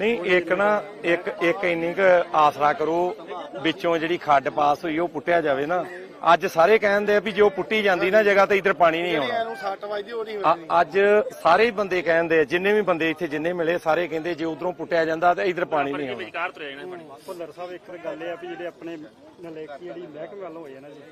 ਨਹੀਂ ਇੱਕ ਨਾ ਇੱਕ ਇੱਕ ਇੰਨੀ ਕੁ ਆਸਰਾ ਕਰੋ ਵਿੱਚੋਂ ਜਿਹੜੀ ਖੱਡ ਪਾਸ ਹੋਈ ਉਹ ਪੁੱਟਿਆ ਜਾਵੇ ਨਾ। ਅੱਜ ਸਾਰੇ ਕਹਿੰਦੇ ਆ ਵੀ ਜੋ ਪੁੱਟੀ ਜਾਂਦੀ ਨਾ ਜਗ੍ਹਾ ਤੇ ਇਧਰ ਪਾਣੀ ਨਹੀਂ ਆਉਣਾ। ਅੱਜ ਸਾਰੇ ਹੀ ਬੰਦੇ ਕਹਿੰਦੇ ਆ, ਜਿੰਨੇ ਵੀ ਬੰਦੇ ਇੱਥੇ ਜਿੰਨੇ ਮਿਲੇ ਸਾਰੇ ਕਹਿੰਦੇ ਜੇ ਉਧਰੋਂ ਪੁੱਟਿਆ ਜਾਂਦਾ ਤੇ ਇਧਰ ਪਾਣੀ ਨਹੀਂ ਆਉਣਾ। ਭੁੱਲਰ ਸਾਹਿਬ ਇੱਕ ਗੱਲ ਇਹ ਆ ਵੀ ਜਿਹੜੇ ਆਪਣੇ ਨਲੇਕੀ ਜਿਹੜੀ ਮਹਿਕਮੇ ਵੱਲ ਹੋਈ ਹੈ ਨਾ ਜੀ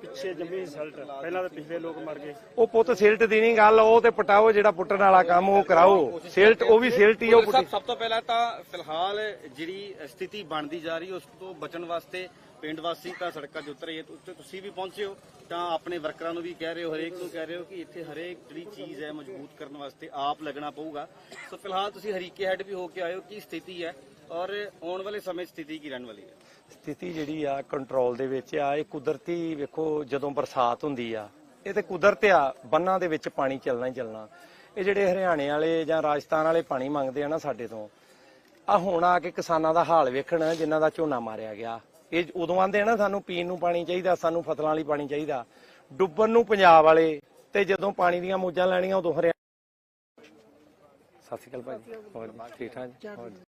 ਪਿੱਛੇ ਜੰਮੀ ਰਿਜ਼ਲਟ ਪਹਿਲਾਂ ਤਾਂ ਪਿਛਲੇ ਲੋਕ ਮਰ ਗਏ। ਉਹ ਪੁੱਤ ਸਿਲਟ ਦੀ ਨਹੀਂ ਗੱਲ ਉਹ ਤੇ ਪਟਾਓ ਜਿਹੜਾ ਪੁੱਟਣ ਵਾਲਾ ਕੰਮ ਉਹ ਕਰਾਓ। ਸਿਲਟ ਉਹ ਵੀ ਸਿਲਟ ਹੀ ਆ, ਉਹ ਸਭ ਪੁੱਟੀ। ਸਭ ਤੋਂ ਪਹਿਲਾਂ ਤਾਂ ਫਿਲਹਾਲ ਜਿਹੜੀ ਸਥਿਤੀ ਬਣਦੀ ਜਾ ਰਹੀ ਹੈ ਉਸ ਤੋਂ ਬਚਣ ਵਾਸਤੇ ਪਿੰਡ ਵਾਸੀ ਤਾਂ ਸੜਕਾਂ 'ਤੇ ਉਤਰੇ ਉੱਤੇ ਤੁਸੀਂ ਵੀ ਪਹੁੰਚੇ ਹੋ ਤਾਂ ਆਪਣੇ ਵਰਕਰਾਂ ਨੂੰ ਵੀ ਕਹਿ ਰਹੇ ਹੋ ਹਰੇਕ ਨੂੰ ਕਹਿ ਰਹੇ ਹੋ ਕਿ ਇੱਥੇ ਹਰੇਕ ਜਿਹੜੀ ਚੀਜ਼ ਹੈ ਮਜ਼ਬੂਤ ਕਰਨ ਵਾਸਤੇ ਆਪ ਲੱਗਣਾ ਪਊਗਾ। ਸੋ ਫਿਲਹਾਲ ਤੁਸੀਂ ਹਰੀਕੇ ਹੈਡ ਵੀ ਹੋ ਕੇ ਆਏ ਹੋ ਕੀ ਸਥਿਤੀ ਹੈ? ਔਰ ਆਉਣ ਵਾਲੇ ਸਮੇਂ 'ਚ ਸਥਿਤੀ ਕੀ ਰਹਿਣ ਵਾਲੀ ਹੈ? ਸਥਿਤੀ ਜਿਹੜੀ ਆ ਕੰਟਰੋਲ ਦੇ ਵਿੱਚ ਆ, ਇਹ ਕੁਦਰਤੀ ਵੇਖੋ ਜਦੋਂ ਬਰਸਾਤ ਹੁੰਦੀ ਆ, ਇਹ ਤੇ ਕੁਦਰਤ ਆ, ਬੰਨਾਂ ਦੇ ਵਿੱਚ ਪਾਣੀ ਚੱਲਣਾ ਹੀ ਚੱਲਣਾ। ਇਹ ਜਿਹੜੇ ਹਰਿਆਣੇ ਵਾਲੇ ਜਾਂ ਰਾਜਸਥਾਨ ਵਾਲੇ ਪਾਣੀ ਮੰਗਦੇ ਆ ਨਾ ਸਾਡੇ ਤੋਂ ਆ ਹੁਣ ਆ ਕੇ ਕਿਸਾਨਾਂ ਦਾ ਹਾਲ ਵੇਖਣ, ਜਿਨ੍ਹਾਂ ਦਾ ਝੋਨਾ ਮਾਰਿਆ ਗਿਆ। ਇਹ ਉਦੋਂ ਆਂਦੇ ਆ ਨਾ, ਸਾਨੂੰ ਪੀਣ ਨੂੰ ਪਾਣੀ ਚਾਹੀਦਾ, ਸਾਨੂੰ ਫਸਲਾਂ ਲਈ ਪਾਣੀ ਚਾਹੀਦਾ। ਡੁੱਬਣ ਨੂੰ ਪੰਜਾਬ ਵਾਲੇ ਤੇ ਜਦੋਂ ਪਾਣੀ ਦੀਆਂ ਮੋਜਾਂ ਲੈਣੀਆਂ, ਉਦੋਂ ਹਰਿਆਣਾ ਸਤਿ ਸ਼੍ਰੀ ਅਕਾਲ ਭਾਜੀ, ਹੋਰ ਠੀਕ ਠਾਕ? ਜੀ ਹੋਰ ਜੀ।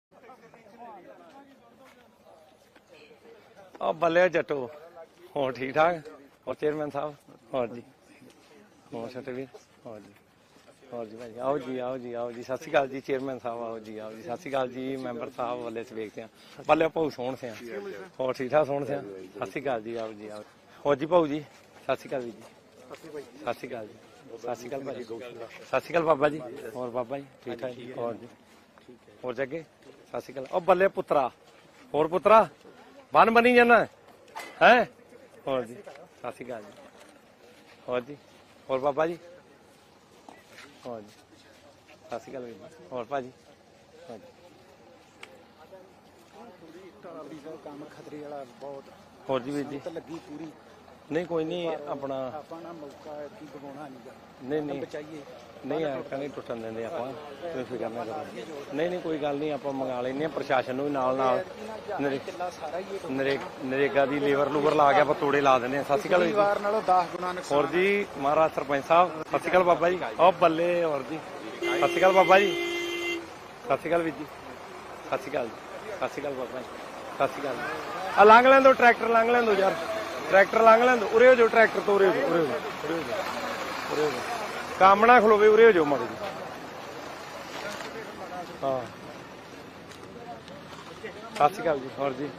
ਆ ਬੱਲੇ ਜੱਟੋ। ਹੋਰ ਠੀਕ ਠਾਕ? ਹੋਰ ਚੇਅਰਮੈਨ ਸਾਹਿਬ? ਹੋਰ ਜੀ। ਹੋਰ ਛੋਟੇ ਵੀਰ ਹੋਰ ਜੀ। ਹੋਰ ਜੀ ਭਾਜੀ ਆਓ ਜੀ ਆਓ ਜੀ ਆਓ ਜੀ। ਸਤਿ ਸ਼੍ਰੀ ਅਕਾਲ ਜੀ, ਚੇਅਰਮੈਨ ਸਾਹਿਬ, ਆਓ ਜੀ ਆਓ ਜੀ। ਸਤਿ ਸ਼੍ਰੀ ਅਕਾਲ ਜੀ, ਮੈਂਬਰ ਸਾਹਿਬ ਵੱਲੇ ਸੇ ਵੇਖਦੇ ਆ। ਬੱਲੇ ਭਾਊ ਸੋਹਣ ਸਿਆ। ਹੋਰ ਠੀਕ ਠਾਕ ਸੋਹਣ ਸਿਆ? ਸਤਿ ਸ਼੍ਰੀ ਅਕਾਲ ਜੀ, ਆਓ ਜੀ, ਆਓ ਹੋਰ ਜੀ ਭਾਊ ਜੀ, ਸਤਿ ਸ਼੍ਰੀ ਅਕਾਲ ਵੀਰ ਜੀ। ਸਤਿ ਸ਼੍ਰੀ ਅਕਾਲ ਜੀ। ਸਤਿ ਸ਼੍ਰੀ ਅਕਾਲ ਭਾਜੀ ਸਤਿ ਸ਼੍ਰੀ ਅਕਾਲ ਬਾਬਾ ਜੀ। ਹੋਰ ਬਾਬਾ ਜੀ, ਠੀਕ ਠਾਕ? ਜੀ ਹੋਰ ਜੀ। ਹੋਰ ਜੱਗੇ, ਸਤਿ ਸ਼੍ਰੀ ਅਕਾਲ। ਉਹ ਬੱਲੇ ਪੁੱਤਰਾ। ਹੋਰ ਪੁੱਤਰਾ? ਬਨ ਬਣੀ ਜਾਣਾ। ਹੈ? ਹੋਰ ਜੀ ਸਤਿ ਸ਼੍ਰੀ ਅਕਾਲ ਜੀ। ਹੋਰ ਜੀ ਹੋਰ ਬਾਬਾ ਜੀ? ਹੋਰ ਜੀ ਸਤਿ ਸ਼੍ਰੀ ਅਕਾਲ ਜੀ। ਹੋਰ ਭਾਜੀ? ਕੰਮ ਖਤਰੇ ਵਾਲਾ ਬਹੁਤ। ਹੋਰ ਜੀ ਵੀਰ ਜੀ? ਲੱਗੀ ਪੂਰੀ। ਨਹੀਂ ਕੋਈ ਨਹੀਂ ਆਪਣਾ ਆਪਾਂ ਨਾ ਮੌਕਾ ਕੀ ਗਵਾਉਣਾ ਨਹੀਂਗਾ ਨਹੀਂ ਨਹੀਂ। ਬਚਾਈਏ। ਨਹੀਂ ਆ ਨਹੀਂ ਟੁੱਟਣ ਦਿੰਦੇ ਆਪਾਂ। ਤੁਸੀਂ ਫਿਕਰ ਨਾ ਕਰੋ। ਨਹੀਂ ਨਹੀਂ ਕੋਈ ਗੱਲ ਨਹੀਂ ਆਪਾਂ ਮੰਗਾ ਲੈਨੇ ਆ ਪ੍ਰਸ਼ਾਸਨ ਨੂੰ ਵੀ ਨਾਲ ਨਾਲ। ਨਰੇਗਾ ਦੀ ਲੇਬਰ ਲੂਬਰ ਲਾ ਕੇ ਆਪਾਂ ਤੋੜੇ ਲਾ ਦਿੰਦੇ ਆ ਸਤਿ ਸ਼੍ਰੀ ਅਕਾਲ ਵੀਰ ਜੀ। ਵਾਰ ਨਾਲੋਂ 10 ਗੁਣਾ ਨੁਕਸਾਨ ਹੋਰ ਜੀ ਮਹਾਰਾਜ ਸਰਪੰਚ ਸਾਹਿਬ ਸਤਿ ਸ਼੍ਰੀ ਅਕਾਲ ਬਾਬਾ ਜੀ। ਉਹ ਬੱਲੇ ਹੋਰ ਜੀ। ਸਤਿ ਸ਼੍ਰੀ ਅਕਾਲ ਬਾਬਾ ਜੀ। ਸਤਿ ਸ਼੍ਰੀ ਅਕਾਲ ਵੀਰ ਜੀ। ਸਤਿ ਸ਼੍ਰੀ ਅਕਾਲ ਜੀ। ਸਤਿ ਸ਼੍ਰੀ ਅਕਾਲ ਬਾਬਾ ਜੀ। ਸਤਿ ਸ਼੍ਰੀ ਅਕਾਲ ਆ ਲੰਘ ਲੈਣ ਦੋ ਟਰੈਕਟਰ ਲੰਘ ਲੈਣ ਦੋ ਯਾਰ। ਟਰੈਕਟਰ ਲੰਘ ਲੈਣ ਉਰੇ ਹੋ ਜਾਓ ਟਰੈਕਟਰ ਤੋਂ ਉਰੇ ਹੋ ਜਾਓ, ਉਰੇ ਹੋ ਜਾਓ, ਉਰੇ ਹੋ ਜਾਓ, ਕੰਮ ਨਾ ਖਲੋਵੇ ਉਰੇ ਹੋ ਜਾਓ ਮੜ ਜੀ। ਹਾਂ। ਸਤਿ ਸ਼੍ਰੀ ਅਕਾਲ ਜੀ ਹੋਰ ਜੀ।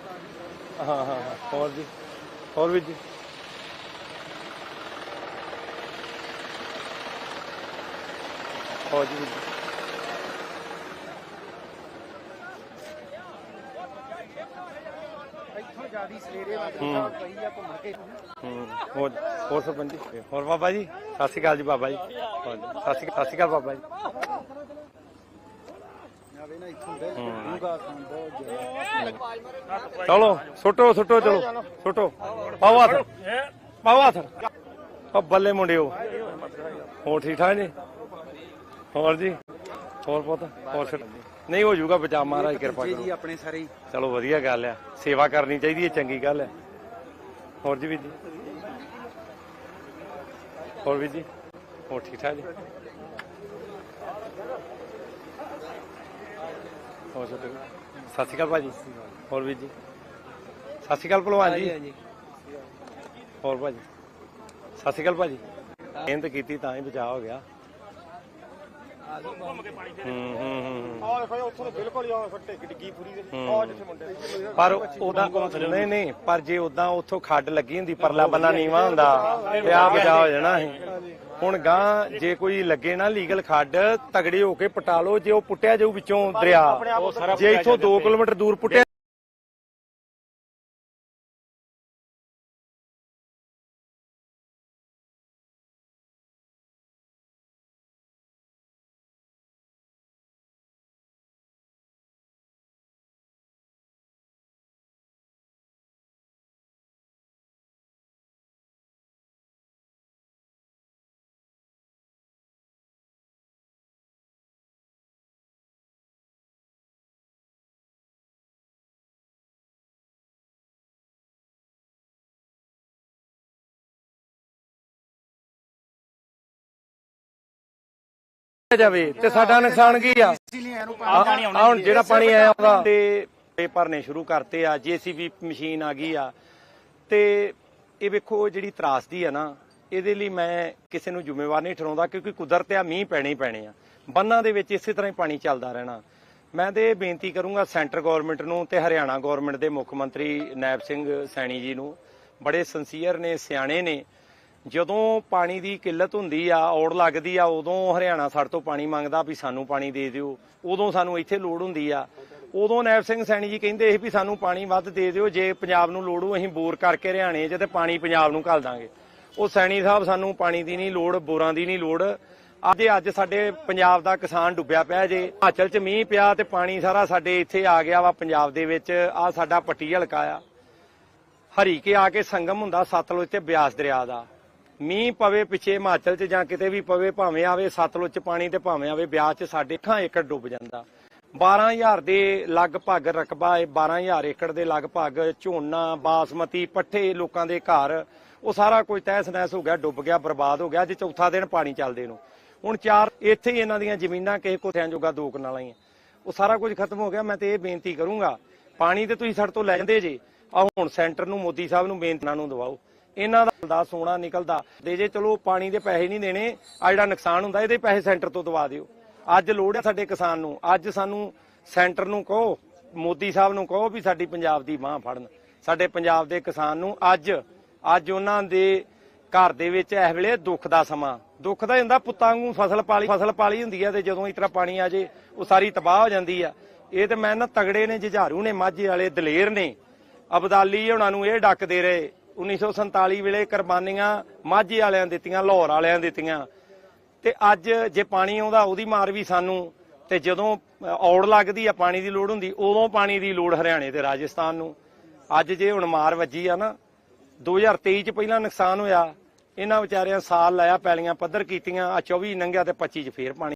ਹਾਂ ਹਾਂ ਹੋਰ ਜੀ ਹੋਰ ਵੀਰ ਜੀ। ਹੋਰ ਜੀ। ਪਈ ਆ ਘੁੰਮ ਕੇ। ਹੂੰ ਹੋਰ ਹੋਰ ਸਰਪੰਚ ਜੀ ਹੋਰ ਬਾਬਾ ਜੀ ਸਤਿ ਸ਼੍ਰੀ ਅਕਾਲ ਜੀ ਬਾਬਾ ਜੀ। ਹੋਰ ਸਤਿ ਸ਼੍ਰੀ ਸਤਿ ਸ਼੍ਰੀ ਅਕਾਲ ਬਾਬਾ ਜੀ। ਚਲੋ ਸੁੱਟੋ ਸੁੱਟੋ ਚਲੋ ਸੁੱਟੋ। ਪਾਓ ਹੱਥ। ਪਾਓ ਹੱਥ। ਉਹ ਬੱਲੇ ਮੁੰਡਿਓ ਹੋਰ ਠੀਕ ਠਾਕ ਜੀ? ਹੋਰ ਜੀ? ਹੋਰ ਪੁੱਤ ਹੋਰ ਸੁੱਟ ਨਹੀਂ ਹੋ ਜਾਊਗਾ ਬਚਾ ਮਹਾਰਾਜ ਕਿਰਪਾ ਕਰੋ ਜੀ ਆਪਣੇ ਸਾਰੇ ਹੀ। ਚਲੋ ਵਧੀਆ ਗੱਲ ਆ। ਸੇਵਾ ਕਰਨੀ ਚਾਹੀਦੀ ਹੈ ਚੰਗੀ ਗੱਲ ਹੈ ਹੋਰ ਜੀ ਵੀਰ ਜੀ? ਹੋਰ ਵੀਰ ਜੀ? ਹੋਰ ਠੀਕ ਠਾਕ ਜੀ? ਹੋਰ? ਸਤਿ ਸ਼੍ਰੀ ਅਕਾਲ। ਭਾਜੀ। ਹੋਰ ਵੀਰ ਜੀ? ਸਤਿ ਸ਼੍ਰੀ ਅਕਾਲ ਭਲਵਾਨ ਜੀ। ਹੋਰ ਭਾਜੀ? ਸਤਿ ਸ਼੍ਰੀ ਅਕਾਲ ਭਾਜੀ। ਮਿਹਨਤ ਕੀਤੀ ਤਾਂ ਹੀ ਬਚਾਅ ਹੋ ਗਿਆ। ਹੂੰ ਹੂੰ ਹੂੰ। ਆਹ ਦੇਖੋ ਉੱਥੋਂ ਤਾਂ ਬਿਲਕੁਲ ਹੀ ਆਹ ਟਿਕ ਡਿੱਗੀ ਪੂਰੀ ਦੇ ਆਹ ਜਿੱਥੇ ਮੁੰਡੇ ਪਰ ਉਹਦਾ ਨਹੀਂ ਨਹੀਂ ਪਰ ਜੇ ਉਦਾਂ ਉੱਥੋਂ ਖੱਡ ਲੱਗੀ ਹੁੰਦੀ ਪਰਲਾ ਬੰਨਾ ਨੀਵਾ ਹੁੰਦਾ ਤੇ ਆ ਬਚਾ ਹੋ ਜਾਣਾ ਸੀ। ਹੁਣ ਗਾਂ ਜੇ ਕੋਈ ਲੱਗੇ ਨਾ ਲੀਗਲ ਖੱਡ ਤਗੜੇ ਹੋ ਕੇ ਪਟਾ ਲਓ ਜੇ ਉਹ ਪੁੱਟਿਆ ਜਾਊ ਵਿੱਚੋਂ ਦਰਿਆ। ਜੇ ਇੱਥੋਂ 2 ਕਿਲੋਮੀਟਰ ਦੂਰ ਪੁੱਟਿਆ ਜਾਵੇ ਤੇ ਸਾਡਾ ਨੁਕਸਾਨ ਕੀ ਆ? ਆ ਆ ਹੁਣ ਜਿਹੜਾ ਪਾਣੀ ਆਇਆ ਉਹਦਾ। ਤੇ ਇਹ ਭਰਨੇ ਸ਼ੁਰੂ ਕਰਤੇ ਆ ਜੀਸੀਬੀ ਮਸ਼ੀਨ ਆ ਗਈ ਆ। ਤੇ ਇਹ ਵੇਖੋ ਜਿਹੜੀ ਤਰਾਸਦੀ ਆ ਨਾ ਇਹਦੇ ਲਈ ਮੈਂ ਕਿਸੇ ਨੂੰ ਜ਼ਿੰਮੇਵਾਰ ਨਹੀਂ ਠਹਿਰਾਉਂਦਾ ਕਿਉਂਕਿ ਕੁਦਰਤ ਆ ਮੀਂਹ ਪੈਣੇ ਹੀ ਪੈਣੇ ਆ। ਬੰਨਾਂ ਦੇ ਵਿੱਚ ਇਸੇ ਤਰ੍ਹਾਂ ਹੀ ਪਾਣੀ ਚੱਲਦਾ ਰਹਿਣਾ। ਮੈਂ ਤੇ ਬੇਨਤੀ ਕਰੂੰਗਾ ਸੈਂਟਰ ਗਵਰਨਮੈਂਟ ਨੂੰ ਤੇ ਹਰਿਆਣਾ ਗਵਰਨਮੈਂਟ ਦੇ ਮੁੱਖ ਮੰਤਰੀ ਨੈਬ ਸਿੰਘ ਸੈਣੀ ਜੀ ਨੂੰ। ਬੜੇ ਸਿੰਸੀਅਰ ਨੇ ਸਿਆਣੇ ਨੇ। ਜਦੋਂ ਪਾਣੀ ਦੀ ਕਿੱਲਤ ਹੁੰਦੀ ਆ, ਔੜ ਲੱਗਦੀ ਆ, ਉਦੋਂ ਹਰਿਆਣਾ ਸਾਡੇ ਤੋਂ ਪਾਣੀ ਮੰਗਦਾ ਵੀ ਸਾਨੂੰ ਪਾਣੀ ਦੇ ਦਿਓ। ਉਦੋਂ ਸਾਨੂੰ ਇੱਥੇ ਲੋੜ ਹੁੰਦੀ ਆ। ਉਦੋਂ ਨੈਬ ਸਿੰਘ ਸੈਣੀ ਜੀ ਕਹਿੰਦੇ ਸੀ ਵੀ ਸਾਨੂੰ ਪਾਣੀ ਵੱਧ ਦੇ ਦਿਓ, ਜੇ ਪੰਜਾਬ ਨੂੰ ਲੋੜ ਹੋ ਅਸੀਂ ਬੋਰ ਕਰਕੇ ਹਰਿਆਣੇ 'ਚ ਤੇ ਪਾਣੀ ਪੰਜਾਬ ਨੂੰ ਘੱਲ ਦਾਂਗੇ। ਉਹ ਸੈਣੀ ਸਾਹਿਬ ਸਾਨੂੰ ਪਾਣੀ ਦੀ ਨਹੀਂ ਲੋੜ, ਬੋਰਾਂ ਦੀ ਨਹੀਂ ਲੋੜ। ਅੱਜ ਅੱਜ ਸਾਡੇ ਪੰਜਾਬ ਦਾ ਕਿਸਾਨ ਡੁੱਬਿਆ ਪਿਆ ਜੇ। ਹਿਮਾਚਲ 'ਚ ਮੀਂਹ ਪਿਆ ਤੇ ਪਾਣੀ ਸਾਰਾ ਸਾਡੇ ਇੱਥੇ ਆ ਗਿਆ ਵਾ ਪੰਜਾਬ ਦੇ ਵਿੱਚ। ਆ ਸਾਡਾ ਪੱਟੀ ਹਲਕਾ ਆ। ਹਰੀ ਕੇ ਆ ਕੇ ਸੰਗਮ ਹੁੰਦਾ, ਸਤਲੁਜ ਤੇ ਬਿਆਸ ਦਰਿਆ ਦਾ। ਮੀਂਹ ਪਵੇ ਪਿੱਛੇ ਹਿਮਾਚਲ 'ਚ ਜਾਂ ਕਿਤੇ ਵੀ ਪਵੇ, ਭਾਵੇਂ ਆਵੇ ਸਤਲੁਜ 'ਚ ਪਾਣੀ ਤੇ ਭਾਵੇਂ ਆਵੇ ਵਿਆਹ 'ਚ, ਸਾਡੇ ਖਾਂ ਏਕੜ ਡੁੱਬ ਜਾਂਦਾ। 12000 ਦੇ ਲਗਭਗ ਰਕਬਾ ਹੈ 12000 ਏਕੜ ਦੇ ਲਗਭਗ ਝੋਨਾ, ਬਾਸਮਤੀ, ਪੱਠੇ ਲੋਕਾਂ ਦੇ ਘਰ, ਉਹ ਸਾਰਾ ਕੁਝ ਤਹਿਸ ਨਹਿਸ ਹੋ ਗਿਆ, ਡੁੱਬ ਗਿਆ, ਬਰਬਾਦ ਹੋ ਗਿਆ, ਅੱਜ ਚੌਥਾ ਦਿਨ ਪਾਣੀ ਚੱਲਦੇ ਨੂੰ। ਹੁਣ ਚਾਰ, ਇੱਥੇ ਹੀ ਇਹਨਾਂ ਦੀਆਂ ਜ਼ਮੀਨਾਂ ਕਿਸੇ ਕੋਠਿਆਂ ਜੋਗਾ ਦੋ ਕਨਾਲਾਂ ਹੀ ਉਹ ਸਾਰਾ ਕੁਝ ਖਤਮ ਹੋ ਗਿਆ, ਮੈਂ ਤੇ ਇਹ ਬੇਨਤੀ ਕਰੂੰਗਾ, ਪਾਣੀ ਤੇ ਤੁਸੀਂ ਸਾਡੇ ਤੋਂ ਲੈ ਜਾਂਦੇ ਜੇ। ਆ ਹੁਣ ਸੈਂਟਰ ਨੂੰ ਮੋਦੀ ਸਾਹਿਬ ਨੂੰ ਬੇਨਤੀ ਨੂੰ ਦਵਾਓ। ਇਹਨਾਂ ਦਾ ਦਾ ਸੋਨਾ ਨਿਕਲਦਾ। ਦੇ ਜੇ ਚਲੋ ਪਾਣੀ ਦੇ ਪੈਸੇ ਨਹੀਂ ਦੇਣੇ ਆ ਜਿਹੜਾ ਨੁਕਸਾਨ ਹੁੰਦਾ, ਇਹਦੇ ਪੈਸੇ ਸੈਂਟਰ ਤੋਂ ਦਵਾ ਦਿਓ। ਅੱਜ ਲੋੜ ਹੈ ਸਾਡੇ ਕਿਸਾਨ ਨੂੰ। ਅੱਜ ਸਾਨੂੰ ਸੈਂਟਰ ਨੂੰ ਕਹੋ, ਮੋਦੀ ਸਾਹਿਬ ਨੂੰ ਕਹੋ ਵੀ ਸਾਡੀ ਪੰਜਾਬ ਦੀ ਬਾਹ ਫੜਨ। ਸਾਡੇ ਪੰਜਾਬ ਦੇ ਕਿਸਾਨ ਨੂੰ ਅੱਜ ਅੱਜ ਉਹਨਾਂ ਦੇ ਘਰ ਦੇ ਵਿੱਚ ਇਸ ਵੇਲੇ ਦੁੱਖ ਦਾ ਸਮਾਂ। ਦੁੱਖ ਦਾ ਹੁੰਦਾ ਪੁੱਤਾਂ ਨੂੰ ਫਸਲ ਪਾਲੀ ਫਸਲ ਪਾਲੀ ਹੁੰਦੀ ਹੈ ਤੇ ਜਦੋਂ ਇਸ ਤਰ੍ਹਾਂ ਪਾਣੀ ਆ ਜੇ, ਉਹ ਸਾਰੀ ਤਬਾਹ ਹੋ ਜਾਂਦੀ ਆ। ਇਹ ਤੇ ਮੈਂ ਨਾ ਤਗੜੇ ਨੇ, ਜੁਝਾਰੂ ਨੇ, ਮਾਝੇ ਵਾਲੇ ਦਲੇਰ ਨੇ। ਅਬਦਾਲੀ ਉਹਨਾਂ ਨੂੰ ਇਹ ਡੱਕਦੇ ਰਹੇ। 1947 ਵੇਲੇ ਕੁਰਬਾਨੀਆਂ ਮਾਝੇ ਵਾਲਿਆਂ ਦਿੱਤੀਆਂ, ਲਾਹੌਰ ਵਾਲਿਆਂ ਦਿੱਤੀਆਂ। ਤੇ ਅੱਜ ਜੇ ਪਾਣੀ ਆਉਂਦਾ, ਉਹਦੀ ਮਾਰ ਵੀ ਸਾਨੂੰ। ਤੇ ਜਦੋਂ ਔੜ ਲੱਗਦੀ ਆ, ਪਾਣੀ ਦੀ ਲੋੜ ਹੁੰਦੀ, ਉਦੋਂ ਪਾਣੀ ਦੀ ਲੋੜ ਹਰਿਆਣੇ ਤੇ ਰਾਜਸਥਾਨ ਨੂੰ। ਅੱਜ ਜੇ ਹੁਣ ਮਾਰ ਵੱਜੀ ਆ ਨਾ 2023 ਚ ਪਹਿਲਾਂ ਨੁਕਸਾਨ ਹੋਇਆ। ਇਹਨਾਂ ਵਿਚਾਰਿਆਂ ਸਾਲ ਲਾਇਆ, ਪੈਲੀਆਂ ਪੱਧਰ ਕੀਤੀਆਂ, ਆ 24 ਨੰਗਿਆ ਤੇ 25 ਚ ਫੇਰ ਪਾਣੀ